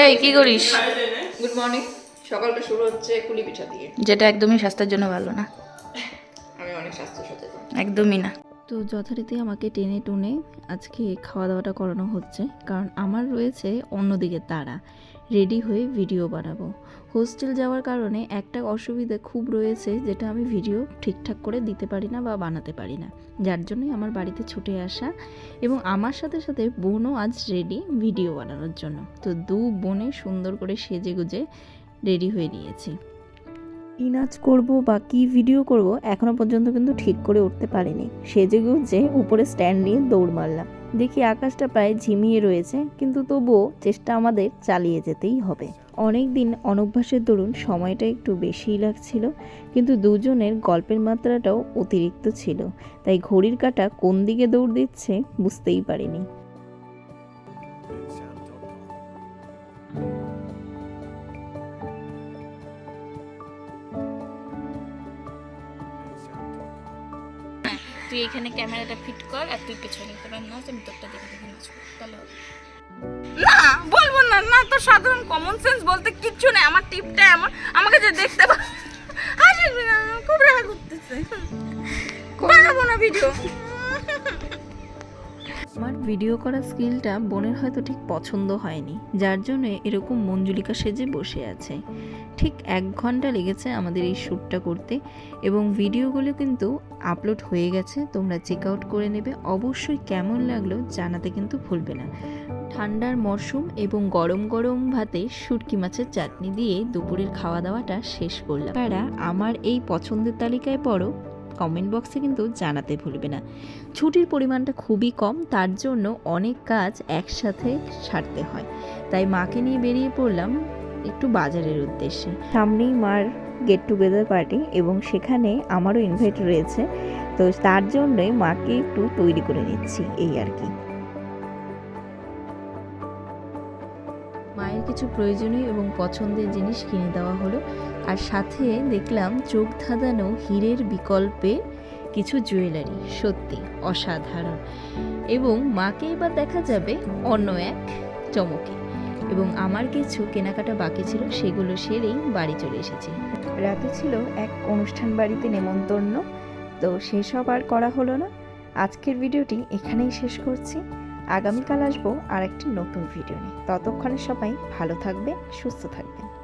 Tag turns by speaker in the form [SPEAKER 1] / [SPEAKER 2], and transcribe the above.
[SPEAKER 1] এই কি করিস?
[SPEAKER 2] গুড মর্নিং সকালটা শুরু হচ্ছে কুলি পিঠা দিয়ে।
[SPEAKER 1] যেটা একদমই স্বাস্থ্যের জন্য ভালো না।
[SPEAKER 2] আমি অনেক স্বাস্থ্য সচেতন
[SPEAKER 1] একদমই না।
[SPEAKER 3] তো যথারীতি আমাকে টেনে টুনে আজকে খাওয়া দাওয়াটা করানো হচ্ছে কারণ আমার রয়েছে অন্যদিকে তারা। রেডি হয়ে ভিডিও বানাবো। হোস্টেল যাওয়ার কারণে একটা অসুবিধা খুব রয়েছে যেটা আমি ভিডিও ঠিকঠাক করে দিতে পারি না বা বানাতে পারি না। যার জন্যই আমার বাড়িতে ছুটে আসা এবং আমার সাথে সাথে বোনও আজ রেডি ভিডিও বানানোর জন্য। তো দু বোনে সুন্দর করে সেজে গুজে রেডি হয়ে নিয়েছি। কী নাচ করব বা কি ভিডিও করব এখনও পর্যন্ত কিন্তু ঠিক করে উঠতে পারিনি। সেজে গুজে উপরে স্ট্যান্ড নিয়ে দৌড় মারলাম। দেখি আকাশটা প্রায় ঝিমিয়ে রয়েছে, কিন্তু তবুও চেষ্টা আমাদের চালিয়ে যেতেই হবে। অনেক দিন অনভ্যাসের দরুন সময়টা একটু বেশিই লাগছিল, কিন্তু দুজনের গল্পের মাত্রাটাও অতিরিক্ত ছিল, তাই ঘড়ির কাঁটা কোন দিকে দৌড় দিচ্ছে বুঝতেই পারিনি।
[SPEAKER 1] তুই এখানে ক্যামেরাটা ফিট কর আর তুই পেছনে তোরা নাচ আমি তোরটা দেখে দেখে নাচবো। তাহলে
[SPEAKER 4] না বলব না না তো সাধারণ কমন সেন্স বলতে কিচ্ছু নেই আমার টিপটা এমন আমাকে যে দেখতে পা হাসি খুব রাগ করতেছে। বানাবো না ভিডিও
[SPEAKER 3] আমার ভিডিও করা স্কিলটা বোনের হয়তো ঠিক পছন্দ হয়নি যার জন্য এরকম মঞ্জুলিকা সেজে বসে আছে। ঠিক এক ঘণ্টা লেগেছে আমাদের এই শ্যুটটা করতে এবং ভিডিওগুলো কিন্তু আপলোড হয়ে গেছে, তোমরা চেক আউট করে নেবে। অবশ্যই কেমন লাগল জানাতে কিন্তু ভুলবে না। ঠান্ডার মরশুম এবং গরম গরম ভাতে শুটকি মাছের চাটনি দিয়ে দুপুরের খাওয়া দাওয়াটা শেষ করলাম। তারা আমার এই পছন্দের তালিকায় পড়ো কমেন্ট বক্সে কিন্তু জানাতে ভুলবে না। ছুটির পরিমাণটা খুবই কম, তার জন্য অনেক কাজ একসাথে সারতে হয়। তাই মাকে নিয়ে বেরিয়ে পড়লাম একটু বাজারের উদ্দেশ্যে। সামনেই মার গেট টুগেদার পার্টি এবং সেখানে আমারও ইনভাইট রয়েছে। তো তার জন্যই মাকে একটু তৈরি করে নিচ্ছি এই আর কি। মায়ের কিছু প্রয়োজনীয় এবং পছন্দের জিনিস কিনে দেওয়া হলো। আর সাথে দেখলাম চোখ ধাঁধানো হীরের বিকল্পে কিছু জুয়েলারি সত্যি অসাধারণ। এবং মাকে এবার দেখা যাবে অন্য এক চমকে। এবং আমার কিছু কেনাকাটা বাকি ছিল, সেগুলো সেরেই বাড়ি চলে এসেছি। রাতে ছিল এক অনুষ্ঠান বাড়িতে নেমন্তন্ন, তো সেসব আর করা হলো না। আজকের ভিডিওটি এখানেই শেষ করছি। আগামীকাল আসব আর একটি নতুন ভিডিও নিয়ে। ততক্ষণে সবাই ভালো থাকবে সুস্থ থাকবেন।